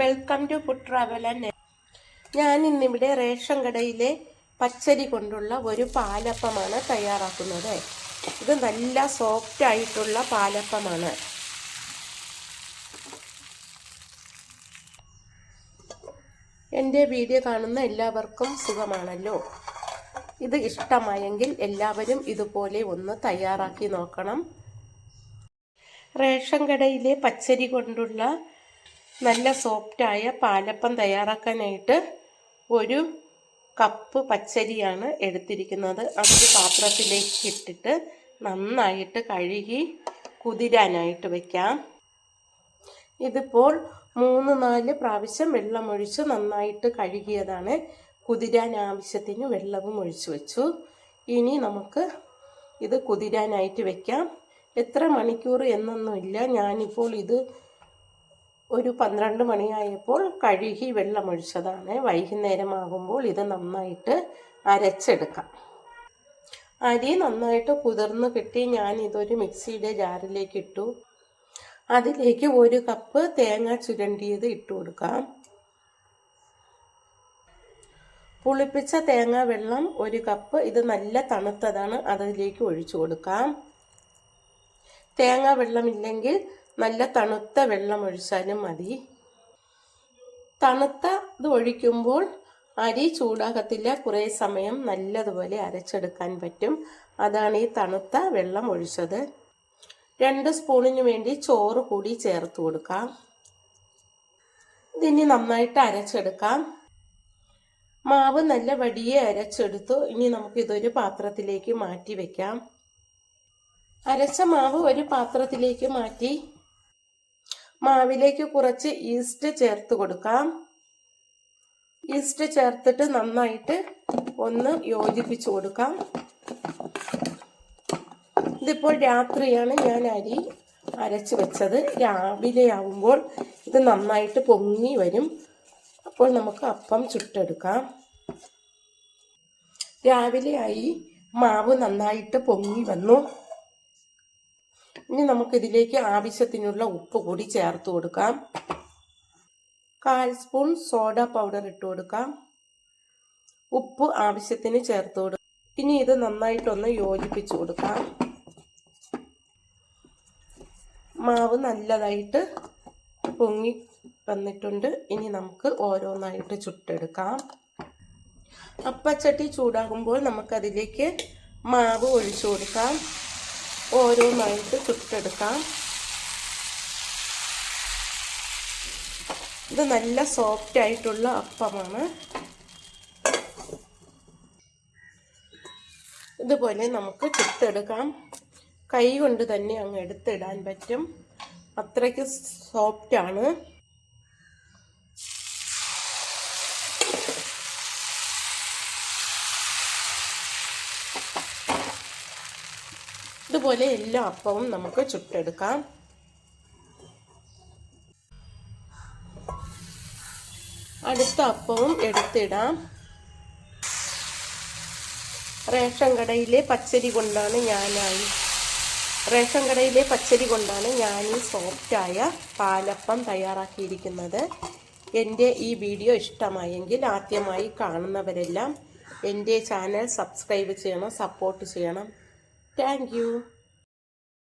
Welcome to food travel and ഞാൻ ഇന്നിവിടെ ration കടയിലെ പച്ചരി കൊണ്ടുള്ള ഒരു പാലപ്പമാണ് തയ്യാറാക്കുന്നത്. ഇത് നല്ല സോഫ്റ്റ് ആയിട്ടുള്ള പാലപ്പമാണ്. എന്റെ വീഡിയോ കാണുന്ന എല്ലാവർക്കും സുഖമാണല്ലോ? ഇത് ഇഷ്ടമായെങ്കിൽ എല്ലാവരും ഇതുപോലെ ഒന്ന് തയ്യാറാക്കി നോക്കണം. റേഷൻ കടയിലെ പച്ചരി കൊണ്ടുള്ള നല്ല സോഫ്റ്റായ പാലപ്പം തയ്യാറാക്കാനായിട്ട് ഒരു കപ്പ് പച്ചരിയാണ് എടുത്തിരിക്കുന്നത്. അതൊരു പാത്രത്തിലേക്ക് ഇട്ടിട്ട് നന്നായിട്ട് കഴുകി കുതിരാനായിട്ട് വയ്ക്കാം ഇതിപ്പോൾ മൂന്ന് നാല് പ്രാവശ്യം വെള്ളമൊഴിച്ച് നന്നായിട്ട് കഴുകിയതാണ്. കുതിരാൻ ആവശ്യത്തിന് വെള്ളവും ഒഴിച്ചു വെച്ചു. ഇനി നമുക്ക് ഇത് കുതിരാനായിട്ട് വെക്കാം. എത്ര മണിക്കൂർ എന്നൊന്നുമില്ല. ഞാനിപ്പോൾ ഇത് ഒരു പന്ത്രണ്ട് മണിയായപ്പോൾ കഴുകി വെള്ളമൊഴിച്ചതാണ് വൈകുന്നേരമാകുമ്പോൾ ഇത് നന്നായിട്ട് അരച്ചെടുക്കാം. അരി നന്നായിട്ട് കുതിർന്ന് കിട്ടി. ഞാൻ ഇതൊരു മിക്സിയുടെ ജാറിലേക്ക് ഇട്ടു. അതിലേക്ക് ഒരു കപ്പ് തേങ്ങ ചുരണ്ടിയത് ഇട്ട് കൊടുക്കാം. പുളിപ്പിച്ച തേങ്ങ വെള്ളം ഒരു കപ്പ്. ഇത് നല്ല തണുത്തതാണ്. അതിലേക്ക് ഒഴിച്ചു കൊടുക്കാം. തേങ്ങ വെള്ളമില്ലെങ്കിൽ നല്ല തണുത്ത വെള്ളം ഒഴിച്ചാലും മതി. തണുത്ത ഇത് ഒഴിക്കുമ്പോൾ അരി ചൂടാകത്തില്ല. കുറേ സമയം നല്ലതുപോലെ അരച്ചെടുക്കാൻ പറ്റും. അതാണ് ഈ തണുത്ത വെള്ളം ഒഴിച്ചത്. രണ്ട് സ്പൂണിന് വേണ്ടി ചോറ് കൂടി ചേർത്ത് കൊടുക്കാം. ഇതിനി നന്നായിട്ട് അരച്ചെടുക്കാം. മാവ് നല്ല വടിയെ അരച്ചെടുത്തു. ഇനി നമുക്കിതൊരു പാത്രത്തിലേക്ക് മാറ്റി വെക്കാം. അരച്ച മാവ് ഒരു പാത്രത്തിലേക്ക് മാറ്റി മാവിലേക്ക് കുറച്ച് ഈസ്റ്റ് ചേർത്ത് കൊടുക്കാം. ഈസ്റ്റ് ചേർത്തിട്ട് നന്നായിട്ട് ഒന്ന് യോജിപ്പിച്ചു കൊടുക്കാം. ഇതിപ്പോൾ രാത്രിയാണ് ഞാൻ അരി അരച്ച് വെച്ചത്. രാവിലെ ആവുമ്പോൾ ഇത് നന്നായിട്ട് പൊങ്ങി വരും. അപ്പോൾ നമുക്ക് അപ്പം ചുട്ടെടുക്കാം. രാവിലെയായി മാവ് നന്നായിട്ട് പൊങ്ങി വന്നു. ഇനി നമുക്കിതിലേക്ക് ആവശ്യത്തിനുള്ള ഉപ്പ് കൂടി ചേർത്ത് കൊടുക്കാം. കാൽ സ്പൂൺ സോഡ പൗഡർ ഇട്ട് കൊടുക്കാം. ഉപ്പ് ആവശ്യത്തിന് ചേർത്ത് കൊടുക്കാം. ഇനി ഇത് നന്നായിട്ടൊന്ന് യോജിപ്പിച്ച് കൊടുക്കാം. മാവ് നല്ലതായിട്ട് പൊങ്ങി വന്നിട്ടുണ്ട്. ഇനി നമുക്ക് ഓരോന്നായിട്ട് ചുട്ടെടുക്കാം. അപ്പച്ചട്ടി ചൂടാകുമ്പോൾ നമുക്കതിലേക്ക് മാവ് ഒഴിച്ചു കൊടുക്കാം. ഓരോന്നായിട്ട് ചുട്ടെടുക്കാം. ഇത് നല്ല സോഫ്റ്റ് ആയിട്ടുള്ള അപ്പമാണ്. ഇതുപോലെ നമുക്ക് ചുട്ടെടുക്കാം. കൈ കൊണ്ട് തന്നെ അങ്ങ് എടുത്തിടാൻ പറ്റും. അത്രയ്ക്ക് സോഫ്റ്റ് ഇതുപോലെ എല്ലാ അപ്പവും നമുക്ക് ചുട്ടെടുക്കാം. അടുത്ത അപ്പവും എടുത്തിടാം. റേഷൻ കടയിലെ പച്ചരി കൊണ്ടാണ് ഞാനായി. റേഷൻ കടയിലെ പച്ചരി കൊണ്ടാണ് ഞാൻ ഈ സോഫ്റ്റായ പാലപ്പം തയ്യാറാക്കിയിരിക്കുന്നത്. എന്റെ ഈ വീഡിയോ ഇഷ്ടമായെങ്കിൽ ആദ്യമായി കാണുന്നവരെല്ലാം എന്റെ ചാനൽ സബ്സ്ക്രൈബ് ചെയ്യണം സപ്പോർട്ട് ചെയ്യണം. Thank you.